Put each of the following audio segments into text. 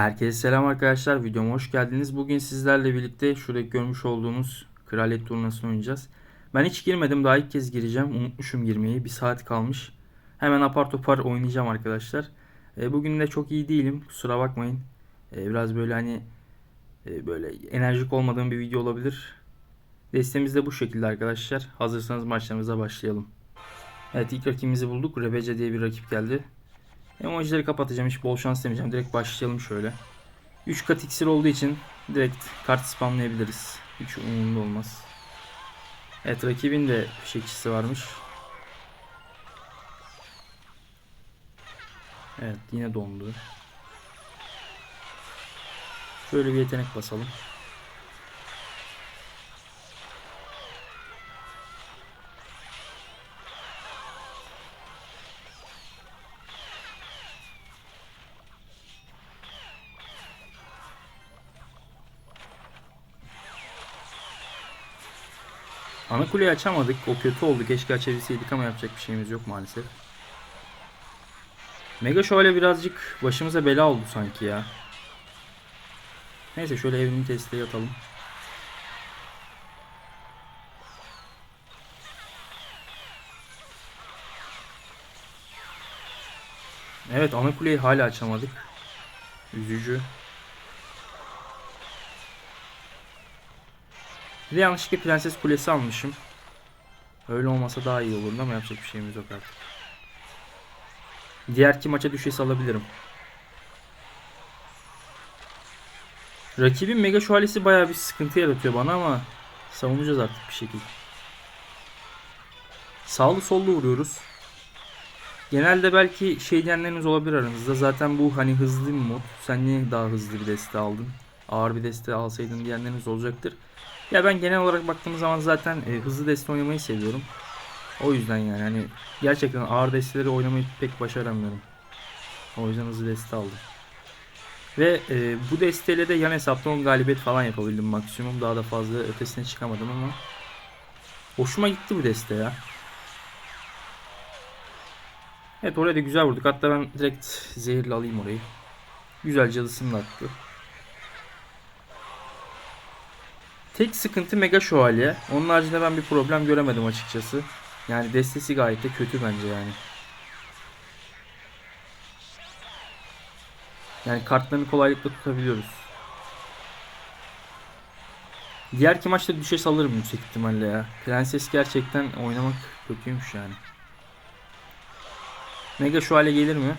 Herkese selam arkadaşlar. Videoma hoş geldiniz. Bugün sizlerle birlikte şuradaki görmüş olduğunuz kraliyet turnuvasını oynayacağız. Ben hiç girmedim. Daha ilk kez gireceğim. Unutmuşum girmeyi. Bir saat kalmış. Hemen apar topar oynayacağım arkadaşlar. E, bugün de çok iyi değilim. Kusura bakmayın. E, biraz böyle hani e, böyle enerjik olmadığım bir video olabilir. Destemiz de bu şekilde arkadaşlar. Hazırsanız maçlarımıza başlayalım. Evet ilk rakibimizi bulduk. Rebece diye bir rakip geldi. Emojileri kapatacağım. Hiç bol şans demeyeceğim. Direkt başlayalım şöyle. 3 kat iksir olduğu için direkt kart spamlayabiliriz. Hiç umurumda olmaz. Evet rakibin de fişekçisi varmış. Evet yine dondu. Şöyle bir yetenek basalım. Kuleyi açamadık. O kötü oldu. Keşke açabilseydik ama yapacak bir şeyimiz yok maalesef. Mega şöyle birazcık başımıza bela oldu sanki ya. Neyse şöyle evrim testi atalım. Evet ana kuleyi hala açamadık. Üzücü. Bir de yanlışlıkla Prenses Kulesi almışım. Öyle olmasa daha iyi olurdu ama yapacak bir şeyimiz yok artık. Diğer iki maça düşesi alabilirim. Rakibin Mega Şövalyesi bayağı bir sıkıntı yaratıyor bana ama savunacağız artık bir şekilde. Sağlı sollu vuruyoruz. Genelde belki şey diyenleriniz olabilir aranızda. Zaten bu hani hızlı bir mod. Sen niye daha hızlı bir deste aldın? Ağır bir deste alsaydın diyenleriniz olacaktır. Ya ben genel olarak baktığım zaman zaten e, hızlı deste oynamayı seviyorum. O yüzden yani hani gerçekten ağır desteleri oynamayı pek başaramıyorum. O yüzden hızlı deste aldım. Ve e, bu desteyle de yan hesapta 10 galibiyet falan yapabildim maksimum. Daha da fazla ötesine çıkamadım ama. Hoşuma gitti bu deste ya. Evet oraya da güzel vurduk. Hatta ben direkt zehirle alayım orayı. Güzel cadısını da attı. Tek sıkıntı Mega Şövalye. Onun haricinde ben bir problem göremedim açıkçası. Yani destesi gayet de kötü bence yani. Yani kartlarını kolaylıkla tutabiliyoruz. Diğer iki maçta düşe salırım yüksek ihtimalle ya. Prenses gerçekten oynamak kötüymüş yani. Mega Şövalye gelir mi?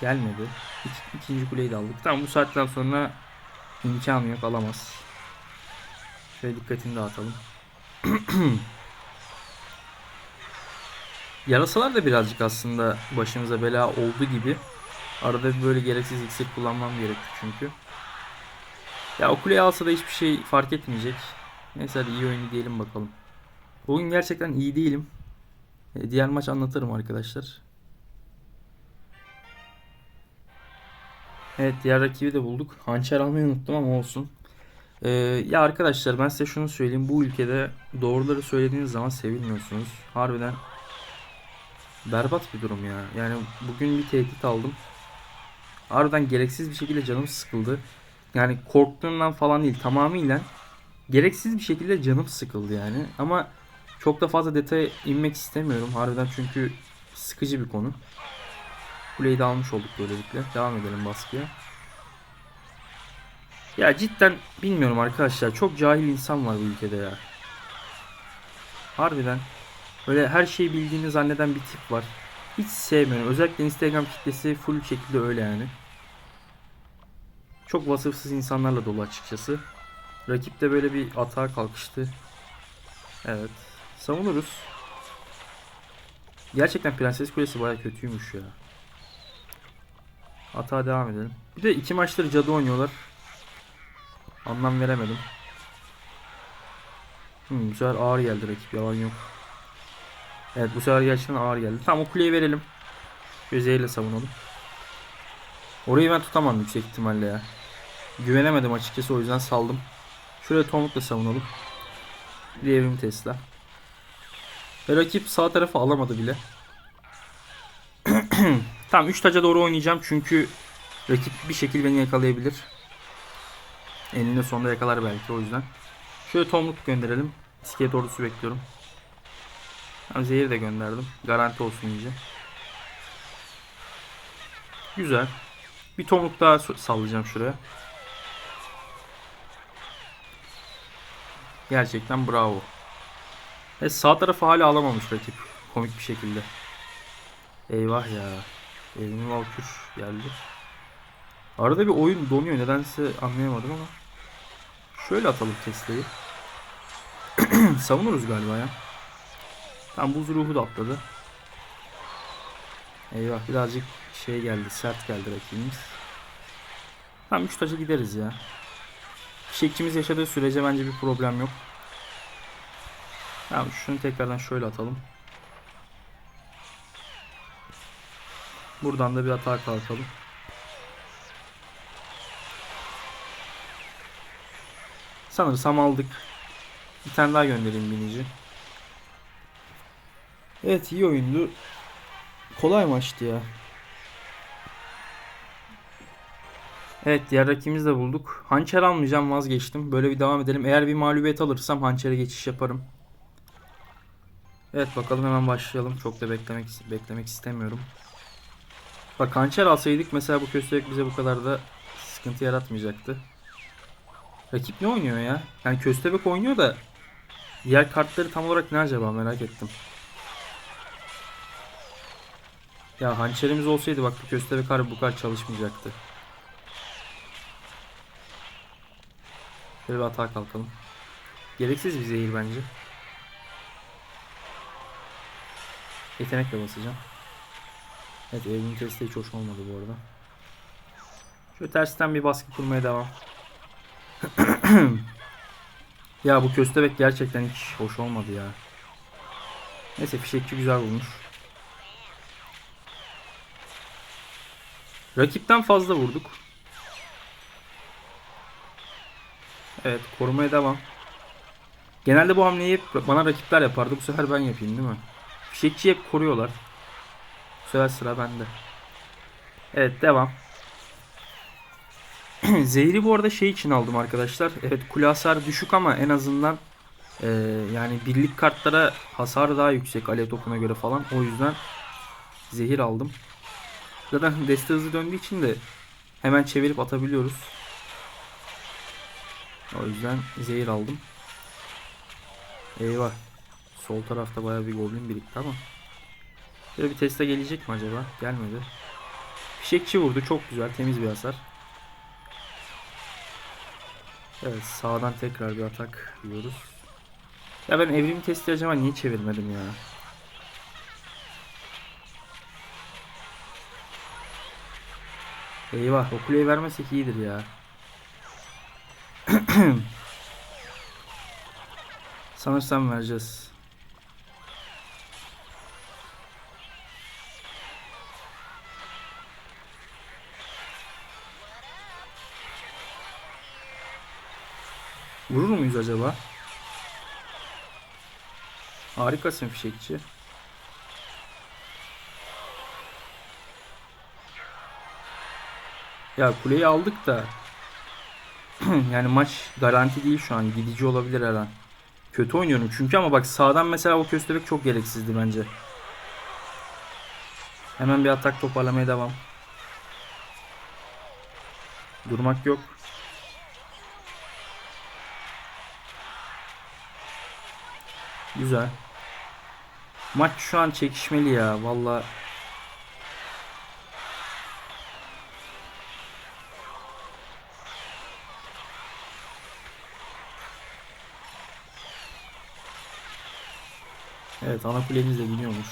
Gelmedi. İk, ikinci kuleyi de aldık. Tamam bu saatten sonra imkanı yok alamaz. Şöyle dikkatini dağıtalım. Yarasalar da birazcık aslında başımıza bela oldu gibi. Arada böyle gereksiz iksir kullanmam gerekti çünkü. Ya o kuleyi alsa da hiçbir şey fark etmeyecek. Neyse hadi iyi oyunu diyelim bakalım. Bugün gerçekten iyi değilim. E, diğer maç anlatırım arkadaşlar. Evet diğer rakibi de bulduk. Hançer almayı unuttum ama olsun. Ee, ya arkadaşlar ben size şunu söyleyeyim. Bu ülkede doğruları söylediğiniz zaman sevilmiyorsunuz. Harbiden berbat bir durum ya. Yani bugün bir tehdit aldım. Harbiden gereksiz bir şekilde canım sıkıldı. Yani korktuğumdan falan değil tamamıyla gereksiz bir şekilde canım sıkıldı yani. Ama çok da fazla detaya inmek istemiyorum. Harbiden çünkü sıkıcı bir konu. Kuleyi de almış olduk böylelikle. Devam edelim baskıya. Ya cidden bilmiyorum arkadaşlar. Çok cahil insan var bu ülkede ya. Harbiden. Böyle her şeyi bildiğini zanneden bir tip var. Hiç sevmiyorum. Özellikle Instagram kitlesi full şekilde öyle yani. Çok vasıfsız insanlarla dolu açıkçası. Rakip de böyle bir atağa kalkıştı. Evet. Savunuruz. Gerçekten Prenses Kulesi baya kötüymüş ya. Atağa devam edelim. Bir de iki maçtır cadı oynuyorlar. Anlam veremedim. Hmm, bu sefer ağır geldi rakip yalan yok. Evet bu sefer gerçekten ağır geldi. Tamam o kuleyi verelim. Gözeyle savunalım. Orayı ben tutamam yüksek ihtimalle ya. Güvenemedim açıkçası o yüzden saldım. Şuraya tomrukla savunalım. Bir Tesla. Ve rakip sağ tarafı alamadı bile. tamam 3 taca doğru oynayacağım çünkü Rakip bir şekilde beni yakalayabilir. Eninde sonunda yakalar belki o yüzden. Şöyle tomruk gönderelim. İskelet ordusu bekliyorum. Ben zehir de gönderdim. Garanti olsun iyice. Güzel. Bir tomruk daha sallayacağım şuraya. Gerçekten bravo. E sağ tarafı hala alamamış rakip. Komik bir şekilde. Eyvah ya. Elini Valkür geldi. Arada bir oyun donuyor. Nedense anlayamadım ama. Şöyle atalım Tesla'yı. Savunuruz galiba ya. Tam buz ruhu da atladı. Eyvah birazcık şey geldi. Sert geldi rakibimiz. Tam 3 taca gideriz ya. Fişekçimiz yaşadığı sürece bence bir problem yok. Tamam şunu tekrardan şöyle atalım. Buradan da bir hata kalkalım. Sanırsam aldık. Bir tane daha göndereyim binici. Evet iyi oyundu. Kolay maçtı ya. Evet diğer rakibimizi de bulduk. Hançer almayacağım vazgeçtim. Böyle bir devam edelim. Eğer bir mağlubiyet alırsam hançere geçiş yaparım. Evet bakalım hemen başlayalım. Çok da beklemek beklemek istemiyorum. Bak hançer alsaydık mesela bu köstebek bize bu kadar da sıkıntı yaratmayacaktı. Rakip ne oynuyor ya? Yani köstebek oynuyor da diğer kartları tam olarak ne acaba merak ettim. Ya hançerimiz olsaydı bak bu köstebek harbi bu kadar çalışmayacaktı. Şöyle bir hata kalkalım. Gereksiz bir zehir bence. Yetenekle basacağım. Evet evinin testi hiç hoş olmadı bu arada. Şöyle tersten bir baskı kurmaya devam. ya bu köstebek gerçekten hiç hoş olmadı ya. Neyse fişekçi güzel bulmuş. Rakipten fazla vurduk. Evet korumaya devam. Genelde bu hamleyi hep bana rakipler yapardı. Bu sefer ben yapayım değil mi? Fişekçi hep koruyorlar. Bu sefer sıra bende. Evet devam. Zehri bu arada şey için aldım arkadaşlar. Evet kule hasarı düşük ama en azından e, yani birlik kartlara hasar daha yüksek alev topuna göre falan. O yüzden zehir aldım. Zaten deste hızlı döndüğü için de hemen çevirip atabiliyoruz. O yüzden zehir aldım. Eyvah. Sol tarafta bayağı bir goblin birikti ama. Böyle bir teste gelecek mi acaba? Gelmedi. Fişekçi vurdu. Çok güzel. Temiz bir hasar. Evet sağdan tekrar bir atak yiyoruz. Ya ben evrim testi acaba niye çevirmedim ya? Eyvah o kuleyi vermesek iyidir ya. Sanırsam vereceğiz. Vurur muyuz acaba? Harikasın fişekçi. Ya kuleyi aldık da yani maç garanti değil şu an. Gidici olabilir her an. Kötü oynuyorum çünkü ama bak sağdan mesela o köstebek çok gereksizdi bence. Hemen bir atak toparlamaya devam. Durmak yok. Güzel. Maç şu an çekişmeli ya. Vallahi Evet ana kulemiz de biniyormuş.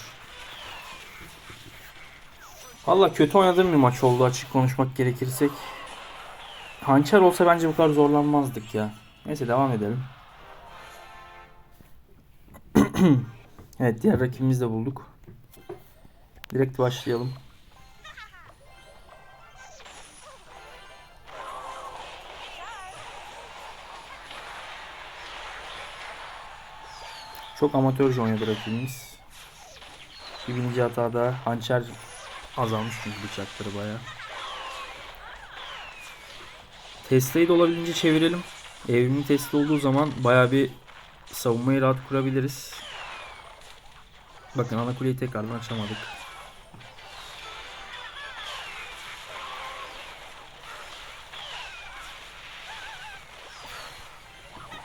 Valla kötü oynadığım bir maç oldu açık konuşmak gerekirsek. Hançer olsa bence bu kadar zorlanmazdık ya. Neyse devam edelim. evet diğer rakibimizi de bulduk. Direkt başlayalım. Çok amatörce oynadı rakibimiz. Bir binici hatada hançer azalmış çünkü bıçakları baya. Testeyi de olabildiğince çevirelim. Evrimin testi olduğu zaman baya bir savunmayı rahat kurabiliriz. Bakın ana kuleyi tekrardan açamadık.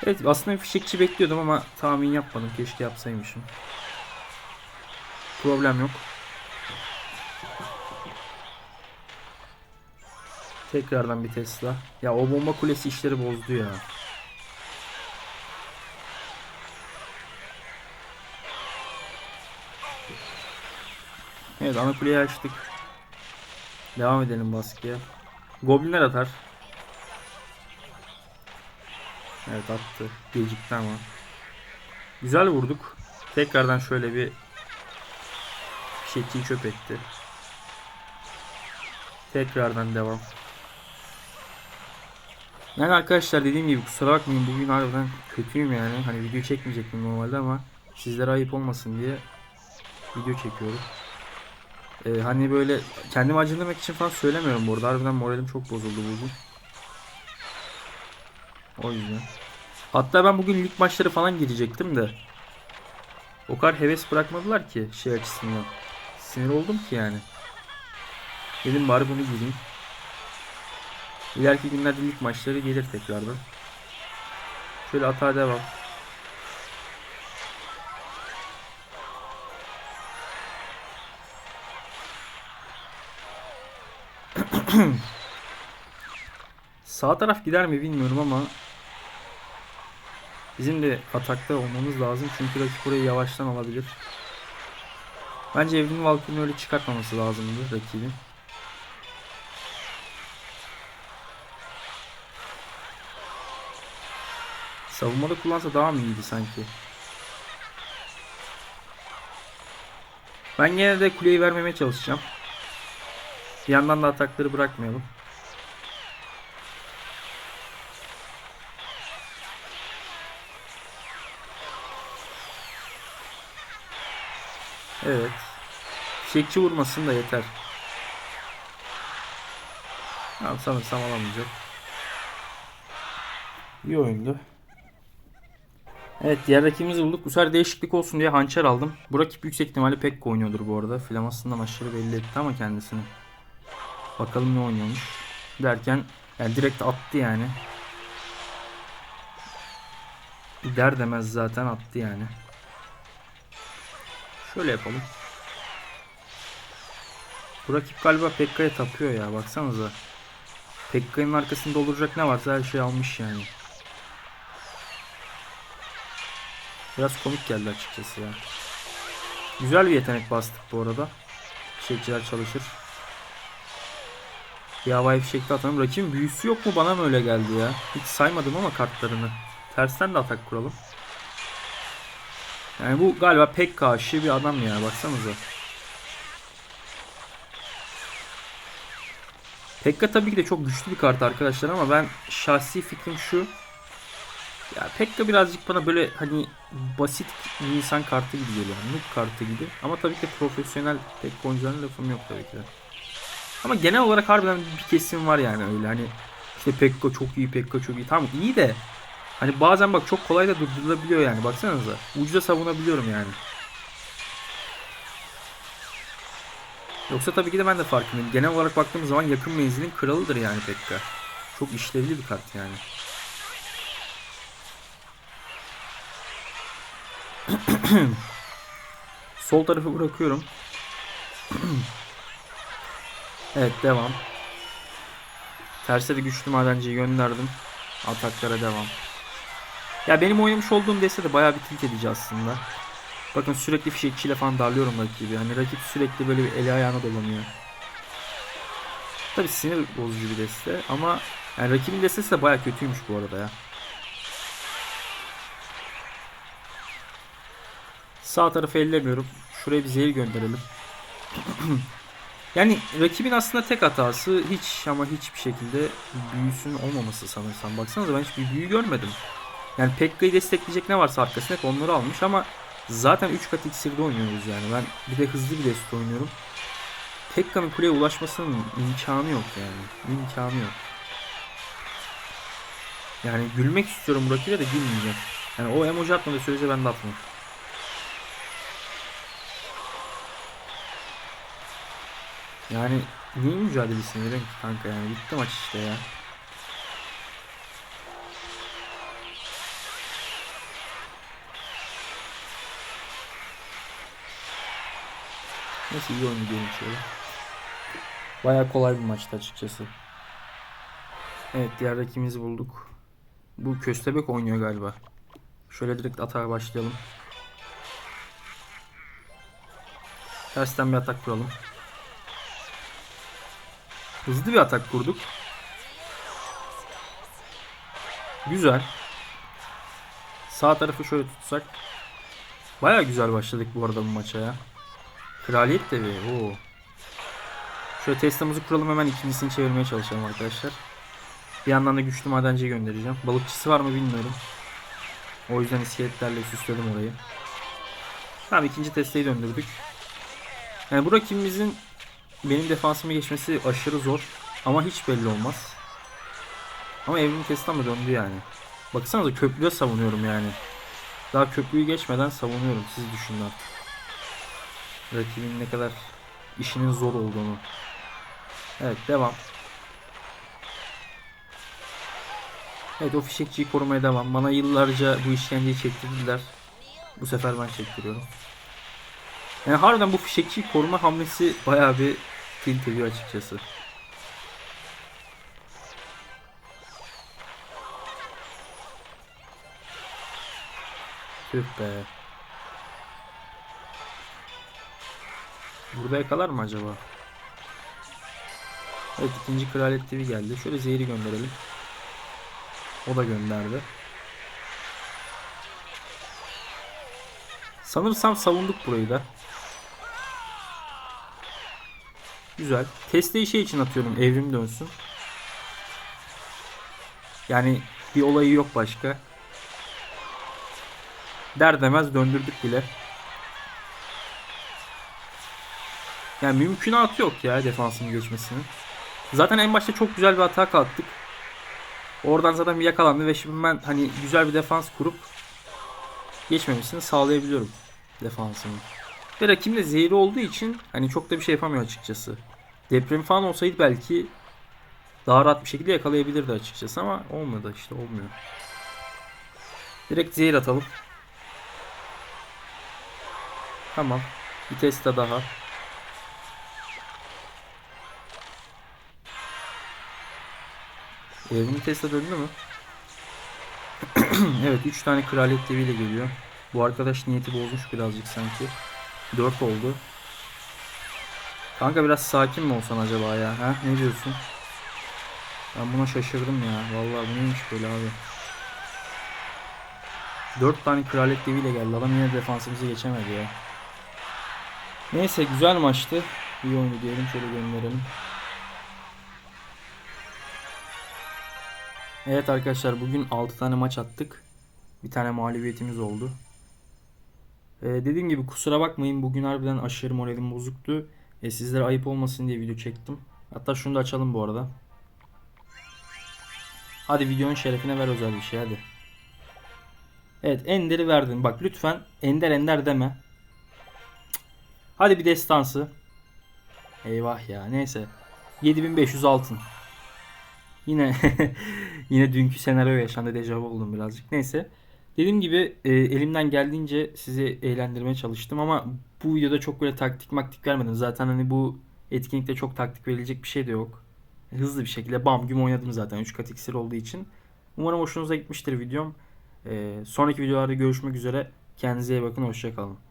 Evet aslında bir fişekçi bekliyordum ama tahmin yapmadım. Keşke yapsaymışım. Problem yok. Tekrardan bir Tesla. Ya o bomba kulesi işleri bozdu ya. Evet ana kuleyi açtık. Devam edelim baskıya. Goblinler atar. Evet attı. Gecikti ama. Güzel vurduk. Tekrardan şöyle bir şekil çöp etti. Tekrardan devam. Yani arkadaşlar dediğim gibi kusura bakmayın bugün harbiden kötüyüm yani. Hani video çekmeyecektim normalde ama sizlere ayıp olmasın diye video çekiyorum. Ee, hani böyle kendimi acındırmak için falan söylemiyorum bu arada. Harbiden moralim çok bozuldu bugün. O yüzden. Hatta ben bugün lig maçları falan girecektim de. O kadar heves bırakmadılar ki şey açısından. Sinir oldum ki yani. Dedim bari bunu gireyim. İleriki günlerde lig maçları gelir tekrardan. Şöyle atağa devam. Sağ taraf gider mi bilmiyorum ama bizim de atakta olmamız lazım çünkü rakip burayı yavaştan alabilir. Bence Evrim Valkyrie'nin öyle çıkartmaması lazımdı rakibin. Savunmada kullansa daha mı iyiydi sanki? Ben gene de kuleyi vermemeye çalışacağım. Bir yandan da atakları bırakmayalım. Evet. Fişekçi vurmasın da yeter. Tamam sanırsam alamayacak. İyi oyundu. Evet diğer rakibimizi bulduk. Bu sefer değişiklik olsun diye hançer aldım. Bu rakip yüksek ihtimalle Pekka oynuyordur bu arada. Flamasından aşırı belli etti ama kendisini. Bakalım ne oynuyormuş. Derken yani direkt attı yani. Der demez zaten attı yani. Şöyle yapalım. Bu rakip galiba Pekka'ya tapıyor ya baksanıza. Pekka'nın arkasında olacak ne varsa her şey almış yani. Biraz komik geldi açıkçası ya. Güzel bir yetenek bastık bu arada. Fişekçiler çalışır. Bir havai fişekli atalım. Rakibin büyüsü yok mu? Bana mı öyle geldi ya? Hiç saymadım ama kartlarını. Tersten de atak kuralım. Yani bu galiba pek karşı bir adam ya. Baksanıza. Pekka tabii ki de çok güçlü bir kart arkadaşlar ama ben şahsi fikrim şu. Ya Pekka birazcık bana böyle hani basit bir insan kartı gibi geliyor. Noob kartı gibi. Ama tabii ki profesyonel Pekka oyuncularının lafım yok tabii ki de. Ama genel olarak harbiden bir kesim var yani öyle hani işte Pekka çok iyi, Pekka çok iyi. Tamam iyi de hani bazen bak çok kolay da durdurulabiliyor yani baksanıza. Ucuza savunabiliyorum yani. Yoksa tabii ki de ben de farkındayım. Genel olarak baktığımız zaman yakın menzilin kralıdır yani Pekka. Çok işlevli bir kart yani. Sol tarafı bırakıyorum. evet devam. Terse de güçlü madenciyi gönderdim. Ataklara devam. Ya benim oynamış olduğum deste de bayağı bir tilt edici aslında. Bakın sürekli fişekçiyle falan darlıyorum rakibi. Hani rakip sürekli böyle bir eli ayağına dolanıyor. Tabi sinir bozucu bir deste ama yani rakibin destesi de bayağı kötüymüş bu arada ya. Sağ tarafı ellemiyorum. Şuraya bir zehir gönderelim. yani rakibin aslında tek hatası hiç ama hiçbir şekilde büyüsün olmaması sanırsam. Baksanıza ben hiçbir büyü görmedim. Yani Pekka'yı destekleyecek ne varsa arkasında onları almış ama zaten 3 kat iksirde oynuyoruz yani. Ben bir de hızlı bir deste oynuyorum. Pekka'nın kuleye ulaşmasının imkanı yok yani. İmkanı yok. Yani gülmek istiyorum bu rakibe de gülmeyeceğim. Yani o emoji atmadığı sürece ben de atmam. Yani neyin mücadelesini verin ki kanka yani bitti maç işte ya. Neyse iyi oyun diyelim şöyle. Baya kolay bir maçtı açıkçası. Evet diğer rakibimizi bulduk. Bu köstebek oynuyor galiba. Şöyle direkt atağa başlayalım. Tersten bir atak kuralım. Hızlı bir atak kurduk. Güzel. Sağ tarafı şöyle tutsak. Baya güzel başladık bu arada bu maça ya. Kraliyet de bir. Oo. Şöyle testamızı kuralım hemen ikincisini çevirmeye çalışalım arkadaşlar. Bir yandan da güçlü madenci göndereceğim. Balıkçısı var mı bilmiyorum. O yüzden iskeletlerle süsledim orayı. Tamam ikinci testeyi döndürdük. Yani bu rakibimizin benim defansımı geçmesi aşırı zor. Ama hiç belli olmaz. Ama evrim testam da döndü yani. Baksanıza köprüde savunuyorum yani. Daha köprüyü geçmeden savunuyorum. Siz düşünün artık. Rakibin ne kadar işinin zor olduğunu. Evet devam. Evet o fişekçiyi korumaya devam. Bana yıllarca bu işkenceyi çektirdiler. Bu sefer ben çektiriyorum. Yani harbiden bu fişekçiyi koruma hamlesi bayağı bir tilt ediyor açıkçası. Tüh be. Burada yakalar mı acaba? Evet ikinci kraliyet TV geldi. Şöyle zehri gönderelim. O da gönderdi. Sanırsam savunduk burayı da. Güzel. Testeyi şey için atıyorum. Evrim dönsün. Yani bir olayı yok başka. Der demez döndürdük bile. Yani mümkünatı yok ya defansın geçmesinin. Zaten en başta çok güzel bir hata kalktık. Oradan zaten bir yakalandı ve şimdi ben hani güzel bir defans kurup geçmemesini sağlayabiliyorum defansımı. Ve rakibim de zehri olduğu için hani çok da bir şey yapamıyor açıkçası. Deprem falan olsaydı belki daha rahat bir şekilde yakalayabilirdi açıkçası ama olmadı işte olmuyor. Direkt zehir atalım. Tamam. Bir test daha. Evrim Tesla döndü mü? evet 3 tane kraliyet deviyle geliyor. Bu arkadaş niyeti bozmuş birazcık sanki. 4 oldu. Kanka biraz sakin mi olsan acaba ya? Ha? Ne diyorsun? Ben buna şaşırdım ya. Vallahi bu neymiş böyle abi. 4 tane kraliyet deviyle geldi. Adam yine defansımızı geçemedi ya. Neyse güzel maçtı. İyi oyunu diyelim. Şöyle gönderelim. Evet arkadaşlar bugün 6 tane maç attık. Bir tane mağlubiyetimiz oldu. Ee, dediğim gibi kusura bakmayın bugün harbiden aşırı moralim bozuktu. E, sizlere ayıp olmasın diye video çektim. Hatta şunu da açalım bu arada. Hadi videonun şerefine ver özel bir şey hadi. Evet Ender'i verdin. Bak lütfen Ender Ender deme. Cık. Hadi bir destansı. Eyvah ya neyse. 7500 altın. Yine yine dünkü senaryo yaşandı dejavu oldum birazcık. Neyse. Dediğim gibi e, elimden geldiğince sizi eğlendirmeye çalıştım ama bu videoda çok böyle taktik maktik vermedim. Zaten hani bu etkinlikte çok taktik verilecek bir şey de yok. Hızlı bir şekilde bam güm oynadım zaten 3 kat iksir olduğu için. Umarım hoşunuza gitmiştir videom. E, sonraki videolarda görüşmek üzere. Kendinize iyi bakın. Hoşçakalın.